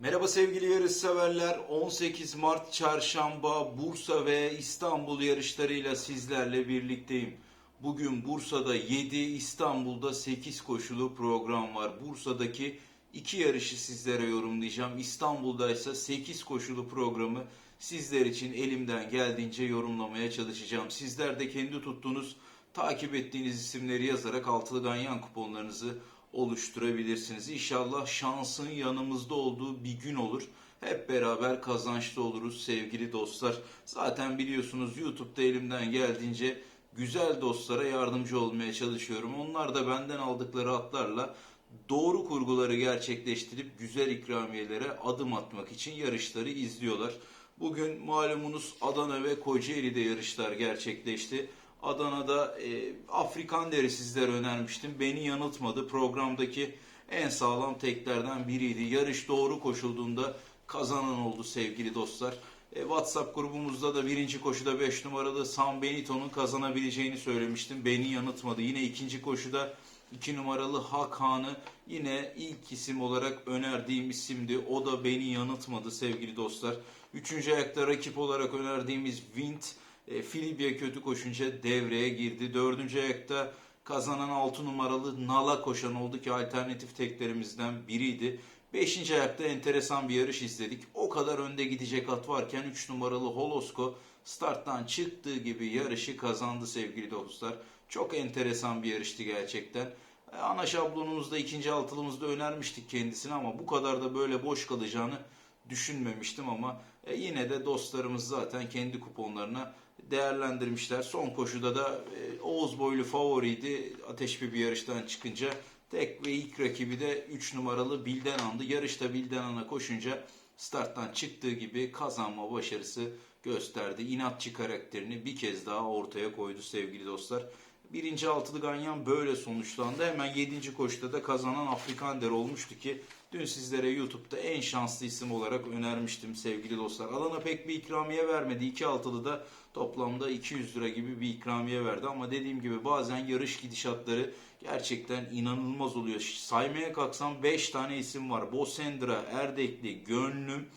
Merhaba sevgili yarış severler. 18 Mart Çarşamba Bursa ve İstanbul yarışlarıyla sizlerle birlikteyim. Bugün Bursa'da 7, İstanbul'da 8 koşulu program var. Bursa'daki iki yarışı sizlere yorumlayacağım. İstanbul'da ise 8 koşulu programı sizler için elimden geldiğince yorumlamaya çalışacağım. Sizler de kendi tuttuğunuz, takip ettiğiniz isimleri yazarak altılı ganyan kuponlarınızı oluşturabilirsiniz. İnşallah şansın yanımızda olduğu bir gün olur. Hep beraber kazançlı oluruz sevgili dostlar. Zaten biliyorsunuz YouTube'da elimden geldiğince güzel dostlara yardımcı olmaya çalışıyorum. Onlar da benden aldıkları atlarla doğru kurguları gerçekleştirip güzel ikramiyelere adım atmak için yarışları izliyorlar. Bugün malumunuz Adana ve Kocaeli'de yarışlar gerçekleşti. Adana'da e, Afrikan deri sizlere önermiştim. Beni yanıltmadı. Programdaki en sağlam teklerden biriydi. Yarış doğru koşulduğunda kazanan oldu sevgili dostlar. E, WhatsApp grubumuzda da birinci koşuda 5 numaralı San Benito'nun kazanabileceğini söylemiştim. Beni yanıltmadı. Yine ikinci koşuda 2 numaralı Hakan'ı yine ilk isim olarak önerdiğim isimdi. O da beni yanıltmadı sevgili dostlar. Üçüncü ayakta rakip olarak önerdiğimiz Wind e, Filibya kötü koşunca devreye girdi. Dördüncü ayakta kazanan 6 numaralı Nala koşan oldu ki alternatif teklerimizden biriydi. Beşinci ayakta enteresan bir yarış izledik. O kadar önde gidecek at varken 3 numaralı Holosko starttan çıktığı gibi yarışı kazandı sevgili dostlar. Çok enteresan bir yarıştı gerçekten. E, Ana şablonumuzda ikinci altılımızda önermiştik kendisini ama bu kadar da böyle boş kalacağını düşünmemiştim ama e, yine de dostlarımız zaten kendi kuponlarına değerlendirmişler. Son koşuda da e, Oğuz boylu favoriydi. Ateşli bir yarıştan çıkınca tek ve ilk rakibi de 3 numaralı Bildenan'dı. Yarışta Bildenan'a koşunca starttan çıktığı gibi kazanma başarısı gösterdi. İnatçı karakterini bir kez daha ortaya koydu sevgili dostlar. Birinci altılı ganyan böyle sonuçlandı. Hemen yedinci koşuda da kazanan Afrikan Der olmuştu ki dün sizlere YouTube'da en şanslı isim olarak önermiştim sevgili dostlar. Alana pek bir ikramiye vermedi. İki altılı da toplamda 200 lira gibi bir ikramiye verdi. Ama dediğim gibi bazen yarış gidişatları gerçekten inanılmaz oluyor. Saymaya kalksam 5 tane isim var. Bosendra, Erdekli, Gönlüm,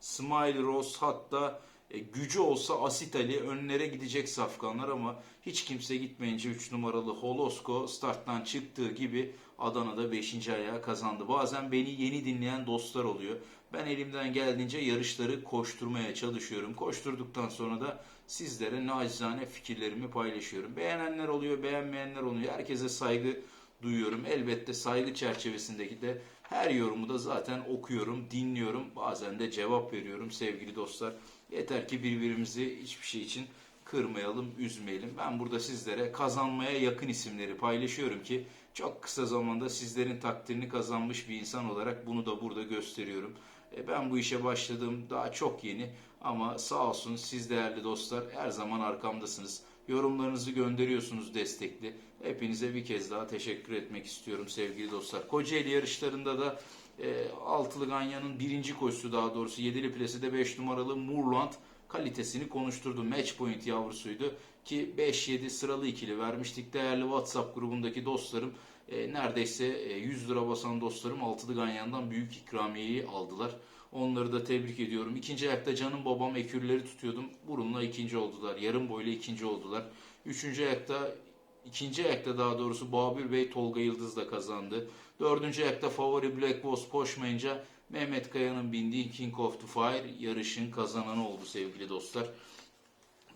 Smile Rose hatta e, gücü olsa Asit Ali önlere gidecek safkanlar ama hiç kimse gitmeyince 3 numaralı Holosko starttan çıktığı gibi Adana'da 5. ayağı kazandı. Bazen beni yeni dinleyen dostlar oluyor. Ben elimden geldiğince yarışları koşturmaya çalışıyorum. Koşturduktan sonra da sizlere nacizane fikirlerimi paylaşıyorum. Beğenenler oluyor, beğenmeyenler oluyor. Herkese saygı duyuyorum. Elbette saygı çerçevesindeki de her yorumu da zaten okuyorum, dinliyorum. Bazen de cevap veriyorum sevgili dostlar. Yeter ki birbirimizi hiçbir şey için kırmayalım, üzmeyelim. Ben burada sizlere kazanmaya yakın isimleri paylaşıyorum ki çok kısa zamanda sizlerin takdirini kazanmış bir insan olarak bunu da burada gösteriyorum. E, Ben bu işe başladığım daha çok yeni ama sağ olsun siz değerli dostlar her zaman arkamdasınız. Yorumlarınızı gönderiyorsunuz destekli. Hepinize bir kez daha teşekkür etmek istiyorum sevgili dostlar. Kocaeli yarışlarında da e, Altılı Ganyan'ın birinci koşusu daha doğrusu yedili plesi de 5 numaralı Murland kalitesini konuşturdu. Match point yavrusuydu ki 5-7 sıralı ikili vermiştik. Değerli WhatsApp grubundaki dostlarım e, neredeyse e, 100 lira basan dostlarım Altılı Ganyan'dan büyük ikramiyeyi aldılar. Onları da tebrik ediyorum. İkinci ayakta canım babam ekürleri tutuyordum. Burunla ikinci oldular. Yarım boyla ikinci oldular. Üçüncü ayakta ikinci ayakta daha doğrusu Babür Bey Tolga Yıldız da kazandı. Dördüncü ayakta favori Black Boss koşmayınca Mehmet Kaya'nın bindiği King of the Fire yarışın kazananı oldu sevgili dostlar.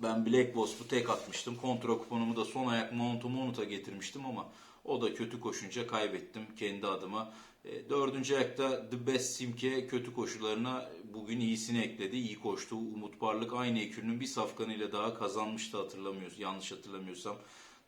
Ben Black Wasp'u tek atmıştım. Kontra kuponumu da son ayak Mount'u Mount'a getirmiştim ama o da kötü koşunca kaybettim kendi adıma. E, dördüncü ayakta The Best Simke kötü koşularına bugün iyisini ekledi. İyi koştu. Umut Barlık aynı ekürünün bir safkanıyla daha kazanmıştı hatırlamıyoruz. Yanlış hatırlamıyorsam.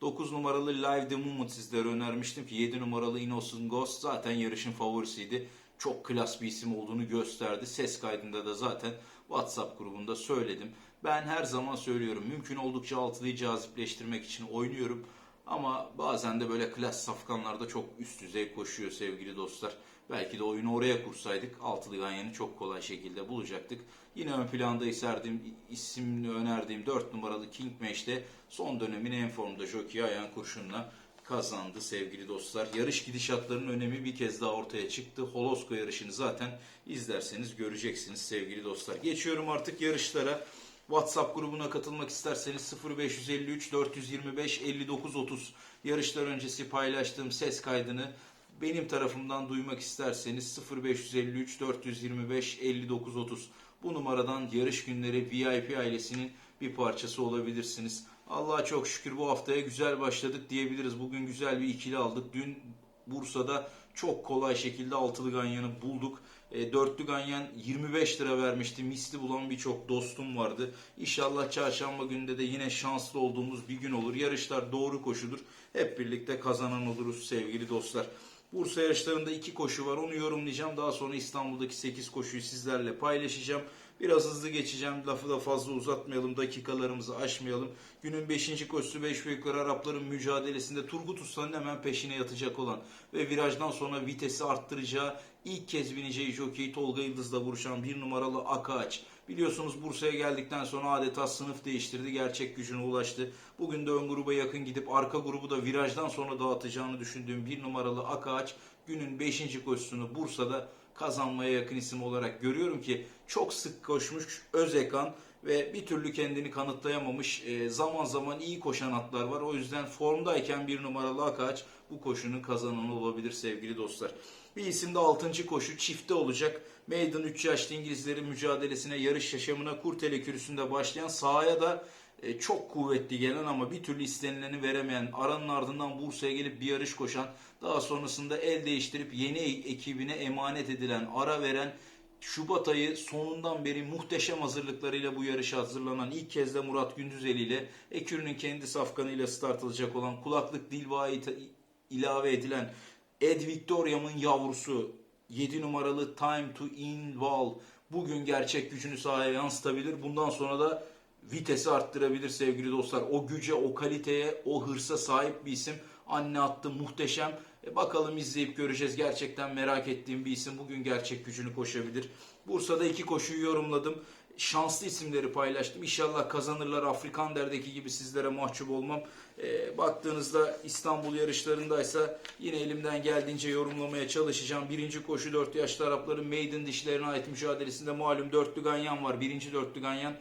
9 numaralı Live the Moment sizlere önermiştim ki 7 numaralı Innocent Ghost zaten yarışın favorisiydi. Çok klas bir isim olduğunu gösterdi. Ses kaydında da zaten WhatsApp grubunda söyledim. Ben her zaman söylüyorum mümkün oldukça altılıyı cazipleştirmek için oynuyorum. Ama bazen de böyle klas safkanlarda çok üst düzey koşuyor sevgili dostlar. Belki de oyunu oraya kursaydık altılı ganyanı çok kolay şekilde bulacaktık. Yine ön planda iserdiğim, isimli önerdiğim 4 numaralı King Mash'te son dönemin en formda jockey Ayan Kurşun'la kazandı sevgili dostlar. Yarış gidişatlarının önemi bir kez daha ortaya çıktı. Holosko yarışını zaten izlerseniz göreceksiniz sevgili dostlar. Geçiyorum artık yarışlara. WhatsApp grubuna katılmak isterseniz 0553 425 59 30 yarışlar öncesi paylaştığım ses kaydını benim tarafımdan duymak isterseniz 0553 425 59 30 bu numaradan yarış günleri VIP ailesinin bir parçası olabilirsiniz. Allah'a çok şükür bu haftaya güzel başladık diyebiliriz. Bugün güzel bir ikili aldık. Dün Bursa'da çok kolay şekilde altılı ganyanı bulduk. E, dörtlü ganyan 25 lira vermişti. Misli bulan birçok dostum vardı. İnşallah çarşamba günde de yine şanslı olduğumuz bir gün olur. Yarışlar doğru koşudur. Hep birlikte kazanan oluruz sevgili dostlar. Bursa yarışlarında iki koşu var. Onu yorumlayacağım. Daha sonra İstanbul'daki 8 koşuyu sizlerle paylaşacağım. Biraz hızlı geçeceğim. Lafı da fazla uzatmayalım. Dakikalarımızı aşmayalım. Günün 5. koşusu 5 ve Arapların mücadelesinde Turgut Usta'nın hemen peşine yatacak olan ve virajdan sonra vitesi arttıracağı ilk kez bineceği jockey Tolga Yıldız'la vuruşan bir numaralı Akaç. Biliyorsunuz Bursa'ya geldikten sonra adeta sınıf değiştirdi. Gerçek gücüne ulaştı. Bugün de ön gruba yakın gidip arka grubu da virajdan sonra dağıtacağını düşündüğüm bir numaralı Akaç günün 5. koşusunu Bursa'da kazanmaya yakın isim olarak görüyorum ki çok sık koşmuş Özekan ve bir türlü kendini kanıtlayamamış e, zaman zaman iyi koşan atlar var. O yüzden formdayken bir numaralı Akaç bu koşunun kazananı olabilir sevgili dostlar. Bir isim de 6. koşu çifte olacak. Maiden 3 yaşlı İngilizlerin mücadelesine, yarış yaşamına Kurtele kürüsünde başlayan sahaya da e, çok kuvvetli gelen ama bir türlü istenileni veremeyen, aranın ardından Bursa'ya gelip bir yarış koşan, daha sonrasında el değiştirip yeni ekibine emanet edilen, ara veren, Şubat ayı sonundan beri muhteşem hazırlıklarıyla bu yarışa hazırlanan ilk kez de Murat Gündüzeli ile Ekürü'nün kendi safkanıyla start alacak olan kulaklık dilvayı ilave edilen Ed Victoria'mın yavrusu 7 numaralı Time to Inval bugün gerçek gücünü sahaya yansıtabilir. Bundan sonra da vitesi arttırabilir sevgili dostlar. O güce, o kaliteye, o hırsa sahip bir isim. Anne attı muhteşem. E bakalım izleyip göreceğiz. Gerçekten merak ettiğim bir isim. Bugün gerçek gücünü koşabilir. Bursa'da iki koşuyu yorumladım. Şanslı isimleri paylaştım. İnşallah kazanırlar. Afrikan derdeki gibi sizlere mahcup olmam. E, baktığınızda İstanbul yarışlarındaysa yine elimden geldiğince yorumlamaya çalışacağım. Birinci koşu 4 yaşlı Arapların maiden dişlerine ait mücadelesinde malum dörtlü ganyan var. Birinci dörtlü ganyan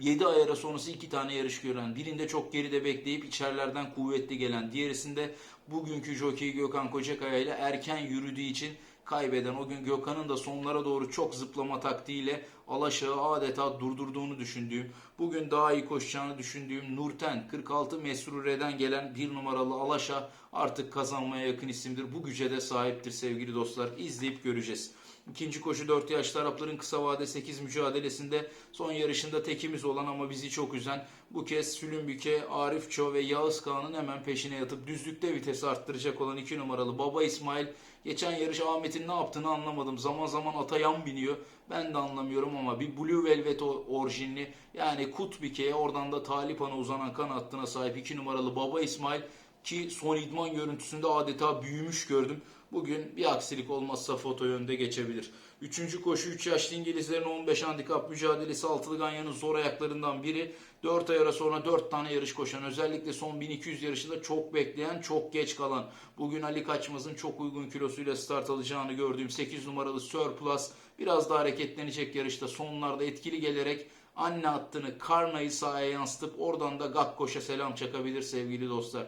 7 ay ara sonrası iki tane yarış gören, birinde çok geride bekleyip içerilerden kuvvetli gelen, diğerisinde bugünkü jockey Gökhan Kocakaya ile erken yürüdüğü için kaybeden, o gün Gökhan'ın da sonlara doğru çok zıplama taktiğiyle Alaşağı adeta durdurduğunu düşündüğüm, bugün daha iyi koşacağını düşündüğüm Nurten 46 Mesrure'den gelen bir numaralı Alaşa artık kazanmaya yakın isimdir. Bu güce de sahiptir sevgili dostlar. İzleyip göreceğiz. İkinci koşu 4 yaşlı Arapların kısa vade 8 mücadelesinde son yarışında tekimiz olan ama bizi çok üzen bu kez Sülümbüke, Arif Ço ve Yağız Kağan'ın hemen peşine yatıp düzlükte vitesi arttıracak olan 2 numaralı Baba İsmail geçen yarış Ahmet'in ne yaptığını anlamadım. Zaman zaman ata yan biniyor. Ben de anlamıyorum ama bir Blue Velvet orijinli yani Kutbike'ye oradan da Talipan'a uzanan kan hattına sahip 2 numaralı Baba İsmail ki son idman görüntüsünde adeta büyümüş gördüm. Bugün bir aksilik olmazsa foto yönde geçebilir. Üçüncü koşu 3 yaşlı İngilizlerin 15 handikap mücadelesi altılı ganyanın zor ayaklarından biri. 4 ay ara sonra 4 tane yarış koşan özellikle son 1200 yarışında çok bekleyen çok geç kalan. Bugün Ali Kaçmaz'ın çok uygun kilosuyla start alacağını gördüğüm 8 numaralı Surplus biraz daha hareketlenecek yarışta sonlarda etkili gelerek anne hattını Karna'yı sahaya yansıtıp oradan da Gakkoş'a selam çakabilir sevgili dostlar.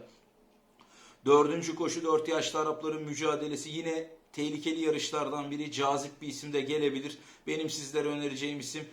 Dördüncü koşu 4 yaşlı Arapların mücadelesi yine tehlikeli yarışlardan biri. Cazip bir isim de gelebilir. Benim sizlere önereceğim isim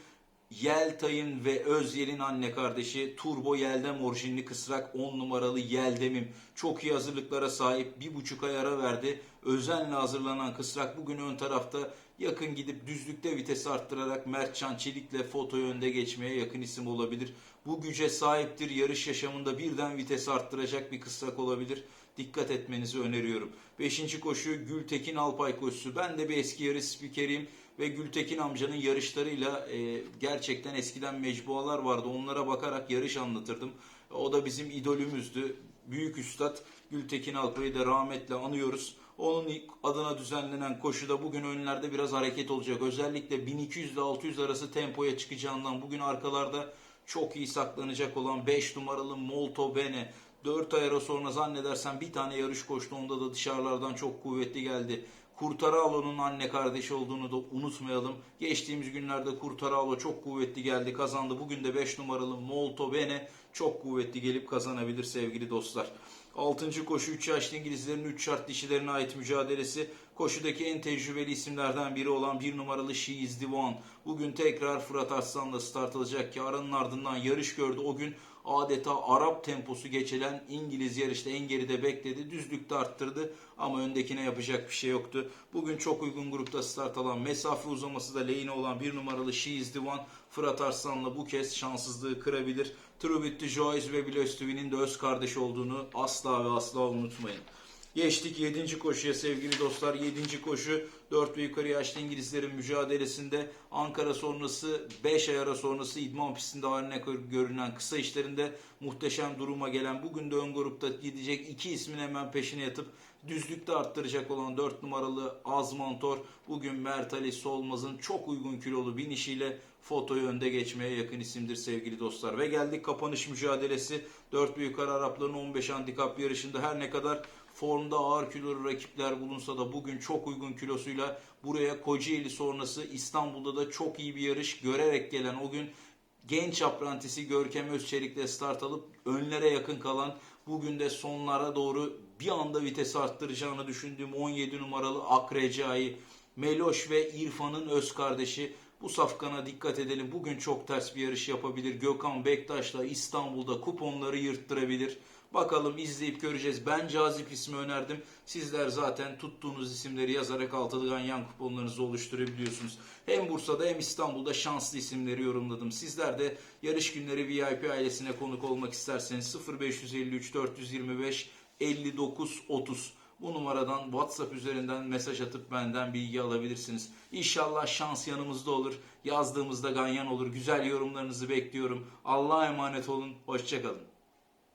Yeltay'ın ve Özyel'in anne kardeşi Turbo Yeldem orijinli kısrak 10 numaralı Yeldem'im. Çok iyi hazırlıklara sahip bir buçuk ay ara verdi. Özenle hazırlanan kısrak bugün ön tarafta yakın gidip düzlükte vitesi arttırarak Mertcan Çelik'le foto önde geçmeye yakın isim olabilir. Bu güce sahiptir. Yarış yaşamında birden vites arttıracak bir kısrak olabilir dikkat etmenizi öneriyorum. Beşinci koşu Gültekin Alpay koşusu. Ben de bir eski yarış spikeriyim ve Gültekin amcanın yarışlarıyla e, gerçekten eskiden mecbualar vardı. Onlara bakarak yarış anlatırdım. O da bizim idolümüzdü. Büyük üstad Gültekin Alpay'ı da rahmetle anıyoruz. Onun adına düzenlenen koşuda bugün önlerde biraz hareket olacak. Özellikle 1200 ile 600 arası tempoya çıkacağından bugün arkalarda çok iyi saklanacak olan 5 numaralı Molto Bene 4 ay ara sonra zannedersem bir tane yarış koştu. Onda da dışarılardan çok kuvvetli geldi. Kurtaralo'nun anne kardeşi olduğunu da unutmayalım. Geçtiğimiz günlerde Kurtaralo çok kuvvetli geldi kazandı. Bugün de 5 numaralı Molto Bene çok kuvvetli gelip kazanabilir sevgili dostlar. 6. koşu 3 yaşlı İngilizlerin 3 şart dişilerine ait mücadelesi. Koşudaki en tecrübeli isimlerden biri olan 1 numaralı She is the One. Bugün tekrar Fırat Arslan'la start alacak ki aranın ardından yarış gördü. O gün adeta Arap temposu geçilen İngiliz yarışta en geride bekledi. Düzlükte arttırdı ama öndekine yapacak bir şey yoktu. Bugün çok uygun grupta start alan mesafe uzaması da lehine olan bir numaralı She is the One Fırat Arslan'la bu kez şanssızlığı kırabilir. Trubit Joyce ve Bilöstüvi'nin de öz kardeş olduğunu asla ve asla unutmayın. Geçtik 7. koşuya sevgili dostlar. 7. koşu 4 ve yukarı yaşlı İngilizlerin mücadelesinde Ankara sonrası 5 ay ara sonrası idman pistinde haline görünen kısa işlerinde muhteşem duruma gelen bugün de ön grupta gidecek iki ismin hemen peşine yatıp düzlükte arttıracak olan 4 numaralı Azmantor bugün Mert Ali Solmaz'ın çok uygun kilolu binişiyle fotoyu önde geçmeye yakın isimdir sevgili dostlar. Ve geldik kapanış mücadelesi 4 ve yukarı Arapların 15 handikap yarışında her ne kadar formda ağır kilolu rakipler bulunsa da bugün çok uygun kilosuyla buraya Kocaeli sonrası İstanbul'da da çok iyi bir yarış görerek gelen o gün genç aprantisi Görkem Özçelik'le start alıp önlere yakın kalan bugün de sonlara doğru bir anda vites arttıracağını düşündüğüm 17 numaralı Akrecai Meloş ve İrfan'ın öz kardeşi bu safkana dikkat edelim. Bugün çok ters bir yarış yapabilir. Gökhan Bektaş'la İstanbul'da kuponları yırttırabilir. Bakalım izleyip göreceğiz. Ben cazip ismi önerdim. Sizler zaten tuttuğunuz isimleri yazarak altılı ganyan kuponlarınızı oluşturabiliyorsunuz. Hem Bursa'da hem İstanbul'da şanslı isimleri yorumladım. Sizler de yarış günleri VIP ailesine konuk olmak isterseniz 0553 425 59 30 bu numaradan WhatsApp üzerinden mesaj atıp benden bilgi alabilirsiniz. İnşallah şans yanımızda olur. Yazdığımızda ganyan olur. Güzel yorumlarınızı bekliyorum. Allah'a emanet olun. Hoşçakalın.